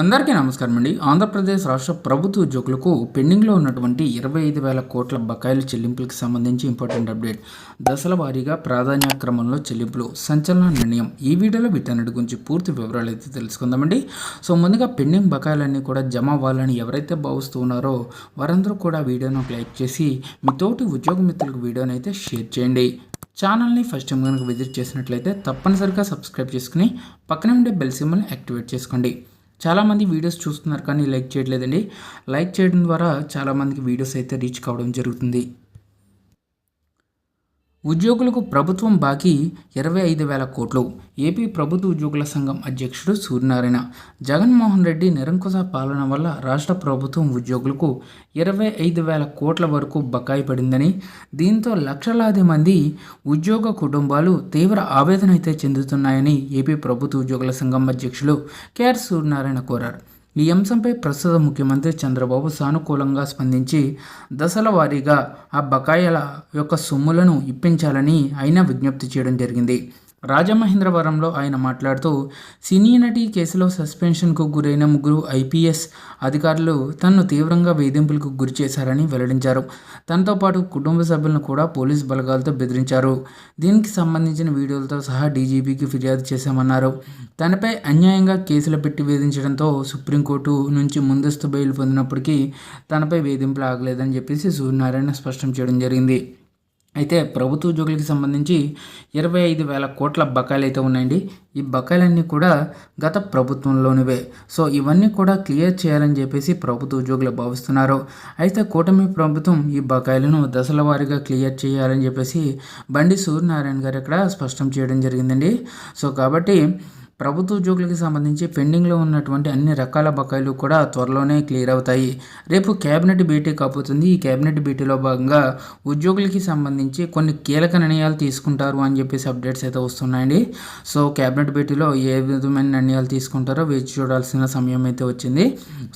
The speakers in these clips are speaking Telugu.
అందరికీ నమస్కారం అండి. ఆంధ్రప్రదేశ్ రాష్ట్ర ప్రభుత్వ ఉద్యోగులకు పెండింగ్లో ఉన్నటువంటి ఇరవై ఐదు వేల కోట్ల బకాయిల చెల్లింపులకు సంబంధించి ఇంపార్టెంట్ అప్డేట్. దశల వారీగా ప్రాధాన్య క్రమంలో చెల్లింపులు సంచలన నిర్ణయం ఈ వీడియోలో వీటన్నిటి గురించి పూర్తి వివరాలు అయితే తెలుసుకుందామండి సో ముందుగా పెండింగ్ బకాయిలన్నీ కూడా జమ అవ్వాలని ఎవరైతే భావిస్తూ ఉన్నారో వారందరూ కూడా వీడియోను లైక్ చేసి మీ తోటి ఉద్యోగ మిత్రులకు వీడియోని అయితే షేర్ చేయండి. ఛానల్ని ఫస్ట్ టైం కనుక విజిట్ చేసినట్లయితే తప్పనిసరిగా సబ్స్క్రైబ్ చేసుకుని పక్కనే ఉండే బెల్ సింబల్ని యాక్టివేట్ చేసుకోండి. చాలామంది వీడియోస్ చూస్తున్నారు కానీ లైక్ చేయట్లేదండి. లైక్ చేయడం ద్వారా చాలామందికి వీడియోస్ అయితే రీచ్ కావడం జరుగుతుంది. ఉద్యోగులకు ప్రభుత్వం బాకీ ఇరవై ఐదు వేల కోట్లు. ఏపీ ప్రభుత్వ ఉద్యోగుల సంఘం అధ్యక్షుడు సూర్యనారాయణ. జగన్మోహన్ రెడ్డి నిరంకుశ పాలన వల్ల రాష్ట్ర ప్రభుత్వం ఉద్యోగులకు ఇరవై ఐదు వేల కోట్ల వరకు బకాయి పడిందని దీంతో లక్షలాది మంది ఉద్యోగ కుటుంబాలు తీవ్ర ఆవేదన అయితే చెందుతున్నాయని ఏపీ ప్రభుత్వ ఉద్యోగుల సంఘం అధ్యక్షులు కేఆర్ సూర్యనారాయణ కోరారు. ఈ అంశంపై ప్రస్తుత ముఖ్యమంత్రి చంద్రబాబు సానుకూలంగా స్పందించి దశల వారీగా ఆ బకాయిల యొక్క సొమ్ములను ఇప్పించాలని ఆయన విజ్ఞప్తి చేయడం జరిగింది. రాజమహేంద్రవరంలో ఆయన మాట్లాడుతూ సినీ నటి కేసులో సస్పెన్షన్కు గురైన ముగ్గురు ఐపీఎస్ అధికారులు తనను తీవ్రంగా వేధింపులకు గురి చేశారని వెల్లడించారు. తనతో పాటు కుటుంబ సభ్యులను కూడా పోలీస్ బలగాలతో బెదిరించారు. దీనికి సంబంధించిన వీడియోలతో సహా డీజీపీకి ఫిర్యాదు చేశామన్నారు. తనపై అన్యాయంగా కేసులు పెట్టి వేధించడంతో సుప్రీంకోర్టు నుంచి ముందస్తు బెయిల్ పొందినప్పటికీ తనపై వేధింపులు ఆగలేదని చెప్పేసి సూర్యనారాయణ స్పష్టం చేయడం జరిగింది. అయితే ప్రభుత్వ ఉద్యోగులకు సంబంధించి ఇరవై ఐదు వేల కోట్ల బకాయిలు అయితే ఉన్నాయండి. ఈ బకాయిలన్నీ కూడా గత ప్రభుత్వంలోనివే. సో ఇవన్నీ కూడా క్లియర్ చేయాలని చెప్పేసి ప్రభుత్వ ఉద్యోగులు భావిస్తున్నారు. అయితే కూటమి ప్రభుత్వం ఈ బకాయిలను దశల వారీగా క్లియర్ చేయాలని చెప్పేసి బండి సూర్యనారాయణ గారు ఇక్కడ స్పష్టం చేయడం జరిగిందండి. సో కాబట్టి ప్రభుత్వ ఉద్యోగులకు సంబంధించి పెండింగ్లో ఉన్నటువంటి అన్ని రకాల బకాయిలు కూడా త్వరలోనే క్లియర్ అవుతాయి. రేపు కేబినెట్ భేటీ కాబోతుంది. ఈ కేబినెట్ భేటీలో భాగంగా ఉద్యోగులకి సంబంధించి కొన్ని కీలక నిర్ణయాలు తీసుకుంటారు అని చెప్పేసి అప్డేట్స్ అయితే వస్తున్నాయండి. సో కేబినెట్ భేటీలో ఏ విధమైన నిర్ణయాలు తీసుకుంటారో వేచి చూడాల్సిన సమయం అయితే వచ్చింది.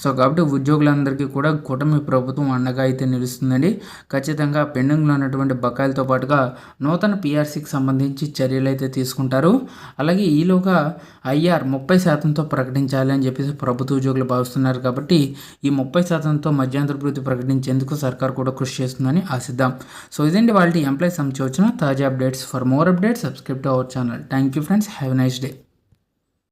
సో కాబట్టి ఉద్యోగులందరికీ కూడా కూటమి ప్రభుత్వం అండగా అయితే నిలుస్తుందండి. ఖచ్చితంగా పెండింగ్లో ఉన్నటువంటి బకాయిలతో పాటుగా నూతన పీఆర్సీకి సంబంధించి చర్యలు అయితే తీసుకుంటారు. అలాగే ఈలోగా ఐఆర్ ముప్పై శాతంతో ప్రకటించాలి అని చెప్పేసి ప్రభుత్వ ఉద్యోగులు భావిస్తున్నారు కాబట్టి ఈ ముప్పై శాతంతో మధ్యాంతర వృత్తి ప్రకటించేందుకు సర్కార్ కూడా కృషి చేస్తుందని ఆశిద్దాం. సో ఇదండి వాళ్ళ ఎంప్లాయీస్ సంబంధించి వచ్చిన తాజా updates. For more updates subscribe to our channel thank you friends have nice day